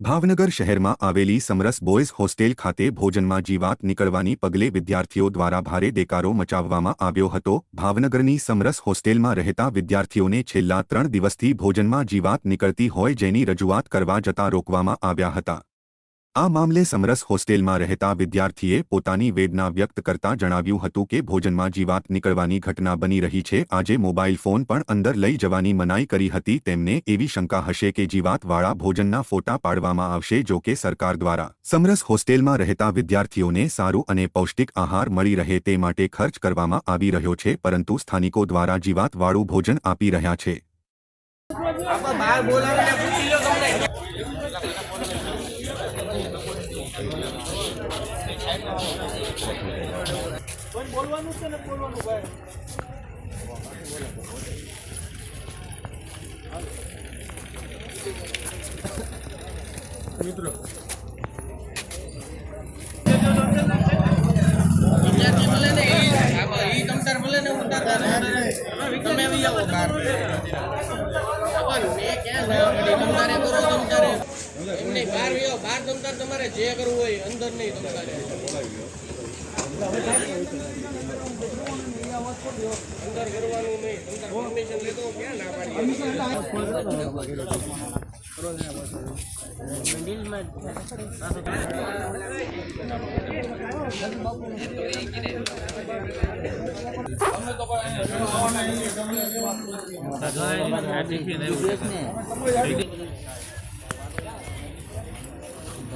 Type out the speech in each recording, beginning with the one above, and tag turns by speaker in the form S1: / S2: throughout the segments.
S1: ભાવનગર શહેરમાં આવેલી સમરસ boys hostel ખાતે ભોજનમાં જીવાત નીકળવાની પગલે વિદ્યાર્થીઓ દ્વારા ભારે દેકારો મચાવવામાં આવ્યો હતો. ભાવનગરની સમરસ હોસ્ટેલમાં રહેતા વિદ્યાર્થીઓને છેલ્લા ત્રણ દિવસથી ભોજનમાં જીવાત નીકળતી હોય જેની રજૂઆત કરવા જતાં રોકવામાં આવ્યા હતા. આ મામલે સમરસ હોસ્ટેલમાં રહેતા વિદ્યાર્થીએ પોતાની વેદના વ્યક્ત કરતા જણાવ્યું હતું કે ભોજનમાં જીવાત નીકળવાની ઘટના બની રહી છે. આજે મોબાઈલ ફોન પણ અંદર લઈ જવાની મનાઈ કરી હતી. તેમને એવી શંકા હશે કે જીવાતવાળા ભોજનના ફોટા પાડવામાં આવશે જો કે સરકાર દ્વારા સમરસ હોસ્ટેલમાં રહેતા વિદ્યાર્થીઓને સારું અને પૌષ્ટિક આહાર મળી રહે તે માટે ખર્ચ કરવામાં આવી રહ્યો છે, પરંતુ સ્થાનિકો દ્વારા જીવાતવાળું ભોજન આપી રહ્યા છે.
S2: બોલાવીને ભલે ને ઈ આમાં ઈ ને ઉતારતા રહે. તમે આવી જાઓ બહાર મેં ક્યાં? તમતારે કરો તમતારે એમ નહીં, બહાર વ્યો બહાર તમતાર તમારે જે કરવું હોય અંદર નહીં તમારે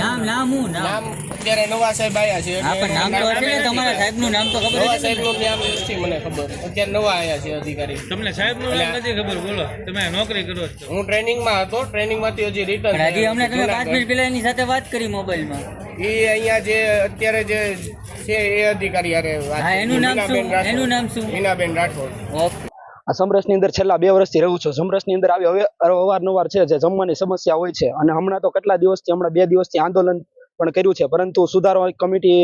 S3: નામ નામ હું નામ?
S2: અત્યારે નવા સાહેબ આયા છે.
S3: હા નામ તો હશે ને? તમારા સાહેબનું નામ તો ખબર
S2: નવા
S3: હશે
S2: સાહેબનું નામ નથી મને ખબર. અત્યારે નવા આયા છે અધિકારી.
S4: તમને સાહેબનું નામ નથી ખબર? બોલો. તમે નોકરી કરો છો.
S2: હું ટ્રેનિંગમાં હતો. ટ્રેનિંગમાંથી હજી રિટર્ન
S3: હજી અમને તમે પાંચ મિનિટ પહેલા એની સાથે વાત કરી મોબાઈલમાં.
S2: એ અહીંયા જે અત્યારે જે છે એ અધિકારી
S3: અરે એનું નામ શું? એનું નામ શું?
S2: મીનાબેન રાઠોડ.
S3: ઓકે.
S5: આ સમરસની અંદર છેલ્લા બે વર્ષથી રહું છું. સમરસની અંદર આવી હવે અવારનવાર છે જે જમવાની સમસ્યા હોય છે. અને હમણાં તો કેટલા દિવસથી, હમણાં બે દિવસથી આંદોલન પણ કર્યું છે. પરંતુ સુધારવા કમિટી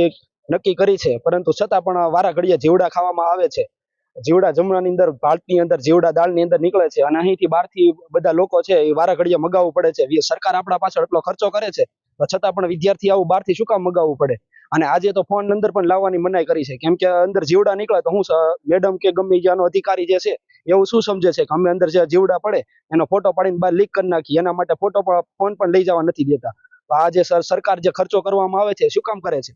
S5: નક્કી કરી છે. પરંતુ છતાં પણ વારા ઘડીએ જીવડા ખાવામાં આવે છે. જીવડા જમવાની અંદર ભારતની અંદર, જીવડા દાળની અંદર નીકળે છે અને અહીંથી બહારથી બધા લોકો છે એ વારા મગાવવું પડે છે. સરકાર આપણા પાછળ એટલો ખર્ચો કરે છે છતાં પણ વિદ્યાર્થી આવું બહારથી શું કામ મગાવવું પડે? અને આજે તો ફોન અંદર પણ લાવવાની મનાઈ કરી છે. કેમ કે અંદર જીવડા નીકળે તો હું મેડમ કે ગમે ત્યાંનો અધિકારી જે છે એવું શું સમજે છે કે અમે અંદર જે જીવડા પડે એનો ફોટો પાડીને બહાર લીક કરી નાખીએ. એના માટે ફોટો પણ ફોન પણ લઈ જવા નથી દેતા. આ જે સર- સરકાર જે ખર્ચો કરવામાં આવે છે શું કામ કરે છે?